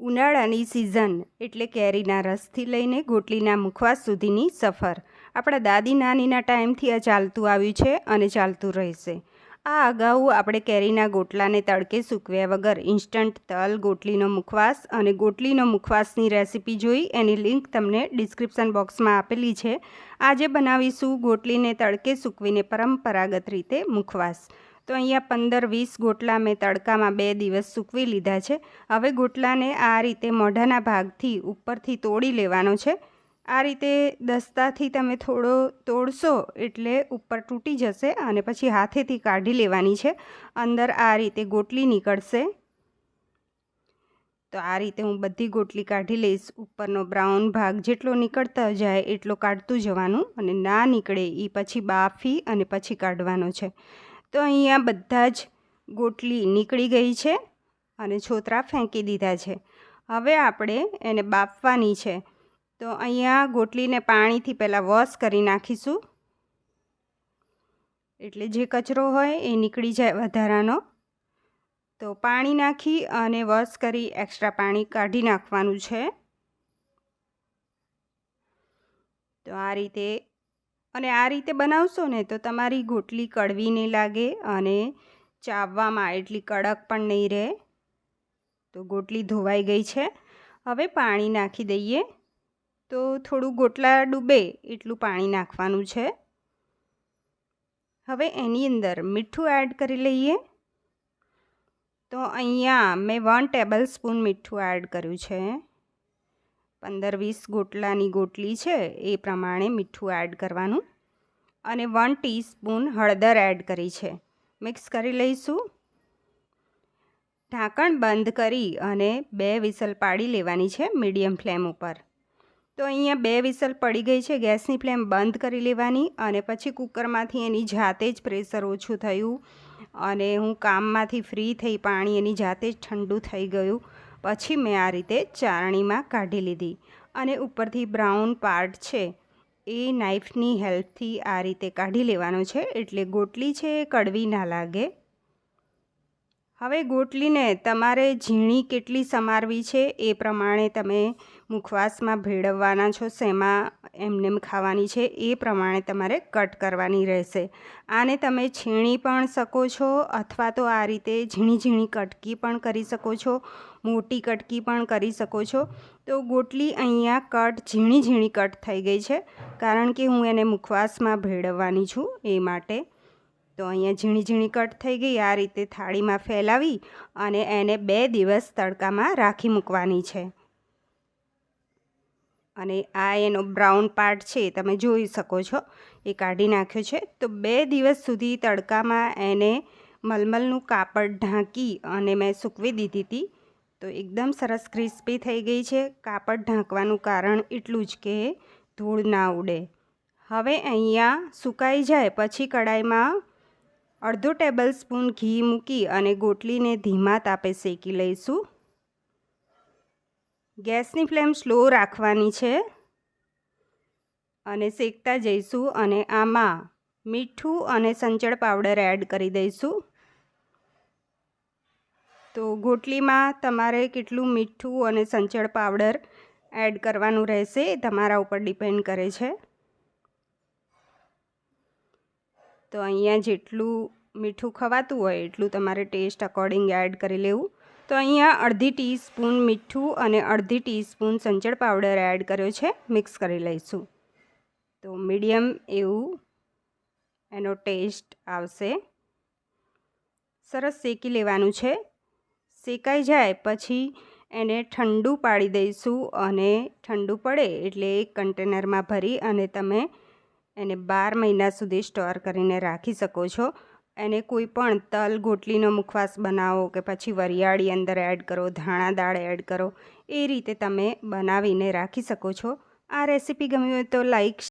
ઉનાળાની સિઝન એટલે કેરીના રસથી લઈને ગોટલીના મુખવાસ સુધીની સફર. આપણા દાદી નાનીના ટાઈમથી આ ચાલતું આવ્યું છે અને ચાલતું રહેશે. આ અગાઉ આપણે કેરીના ગોટલાને તડકે સૂકવ્યા વગર ઇન્સ્ટન્ટ તલ, ગોટલીનો મુખવાસ અને ગોટલીનો મુખવાસની રેસીપી જોઈ એની લિંક તમને ડિસ્ક્રિપ્શન બોક્સમાં આપેલી છે. આજે બનાવીશું ગોટલીને તડકે સૂકવીને પરંપરાગત રીતે મુખવાસ. તો અહીંયા પંદર વીસ ગોટલા મેં તડકામાં બે દિવસ સૂકવી લીધા છે. હવે ગોટલાને આ રીતે મોઢાના ભાગથી ઉપરથી તોડી લેવાનો છે. આ રીતે દસ્તાથી તમે થોડો તોડશો એટલે ઉપર તૂટી જશે અને પછી હાથેથી કાઢી લેવાની છે. અંદર આ રીતે ગોટલી નીકળશે. તો આ રીતે હું બધી ગોટલી કાઢી લઈશ. ઉપરનો બ્રાઉન ભાગ જેટલો નીકળતા જાય એટલો કાઢતું જવાનું અને ના નીકળે એ પછી બાફી અને પછી કાઢવાનો છે. તો અહીંયા બધા જ ગોટલી નીકળી ગઈ છે અને છોતરા ફેંકી દીધા છે. હવે આપણે એને બાફવાની છે. તો અહીંયા ગોટલીને પાણીથી પહેલાં વોશ કરી નાખીશું. એટલે જે કચરો હોય એ નીકળી જાય વધારાનો. તો પાણી નાખી અને વોશ કરી એક્સ્ટ્રા પાણી કાઢી નાખવાનું છે. તો આ રીતે અને આ રીતે બનાવશો ને તો તમારી ગોટલી કડવી નહીં લાગે અને ચાવવામાં એટલી કડક પણ નહીં રહે. તો ગોટલી ધોવાઈ ગઈ છે. હવે પાણી નાખી દઈએ. તો થોડું ગોટલા ડૂબે એટલું પાણી નાખવાનું છે. હવે એની અંદર મીઠું એડ કરી લઈએ. તો અહીંયા મેં વન ટેબલ સ્પૂન મીઠું એડ કર્યું છે. પંદર વીસ ગોટલાની ગોટલી છે, એ પ્રમાણે મીઠું એડ કરવાનું. અને વન ટીસ્પૂન હળદર એડ કરી છે. મિક્સ કરી લઈશું. ઢાંકણ બંધ કરી અને બે વિસલ પાડી લેવાની છે મીડિયમ ફ્લેમ ઉપર. તો અહીંયા બે વિસલ પડી ગઈ છે, ગેસની ફ્લેમ બંધ કરી લેવાની અને પછી કુકરમાંથી એની જાતે જ પ્રેશર ઓછું થયું અને હું કામમાંથી ફ્રી થઈ પાણી એની જાતે જ ઠંડુ થઈ ગયું. પછી મેં આ રીતે ચારણીમાં કાઢી લીધી અને ઉપરથી બ્રાઉન પાર્ટ છે એ નાઈફની હેલ્પથી આ રીતે કાઢી લેવાનો છે એટલે ગોટલી છે એ કડવી ના લાગે. હવે ગોટલીને તમારે ઝીણી કેટલી સમારવી છે એ પ્રમાણે તમે મુખવાસમાં ભેળવવાના છો, શેમાં એમને ખાવાની છે એ પ્રમાણે તમારે કટ કરવાની રહેશે. આને તમે છીણી પણ શકો છો અથવા તો આ રીતે ઝીણી ઝીણી કટકી પણ કરી શકો છો, મોટી કટકી પણ કરી શકો છો. તો ગોટલી અહીંયા કટ ઝીણી ઝીણી કટ થઈ ગઈ છે, કારણ કે હું એને મુખવાસમાં ભેળવવાની છું એ માટે. તો અહીંયા ઝીણી ઝીણી કટ થઈ ગઈ. આ રીતે થાળીમાં ફેલાવી અને એને બે દિવસ તડકામાં રાખી મૂકવાની છે. અને આ એનો બ્રાઉન પાર્ટ છે તમે જોઈ શકો છો. એ કાઢી નાખ્યો છે. તો બે દિવસ સુધી તડકામાં એને મલમલનું કાપડ ઢાંકી અને મેં સૂકવી દીધી હતી. તો એકદમ સરસ ક્રિસ્પી થઈ ગઈ છે. કાપડ ઢાંકવાનું કારણ એટલું જ કે ધૂળ ના ઉડે. હવે અહીંયા સુકાઈ જાય, પછી કડાઈમાં અડધો ટેબલ સ્પૂન ઘી મૂકી અને ગોટલીને ધીમા તાપે શેકી લઈશું. ગેસની ફ્લેમ સ્લો રાખવાની છે. અને શેકતા જઈશું અને આમાં મીઠું અને સંચળ પાવડર એડ કરી દઈશું. તો ગોટલીમાં તમારે કેટલું મીઠું અને સંચળ પાવડર એડ કરવાનું રહેશે, તમારા ઉપર ડિપેન્ડ કરે છે. તો અહીંયા જેટલું મીઠું ખવાતું હોય, એટલું તમારે ટેસ્ટ અકોર્ડિંગ એડ કરી લેવું. તો અહીંયા અડધી ટીસ્પૂન મીઠું અને અડધી ટીસ્પૂન સંચળ પાવડર એડ કર્યો છે મિક્સ કરી લઈશું. તો મીડિયમ એવું એનો ટેસ્ટ આવશે. સરસ શેકી લેવાનું છે. શેકાઈ જાય પછી એને ઠંડુ પાડી દઈશું અને ઠંડુ પડે એટલે એક કન્ટેનરમાં ભરી અને તમે એને બાર મહિના સુધી સ્ટોર કરીને રાખી શકો છો. એને કોઈ પણ તલ, ગોટલીનો મુખવાસ બનાવો કે પછી વરિયાળી અંદર એડ કરો, ધાણા દાળ એડ કરો, એ રીતે તમે બનાવીને રાખી શકો છો. આ રેસીપી ગમી હોય તો લાઈક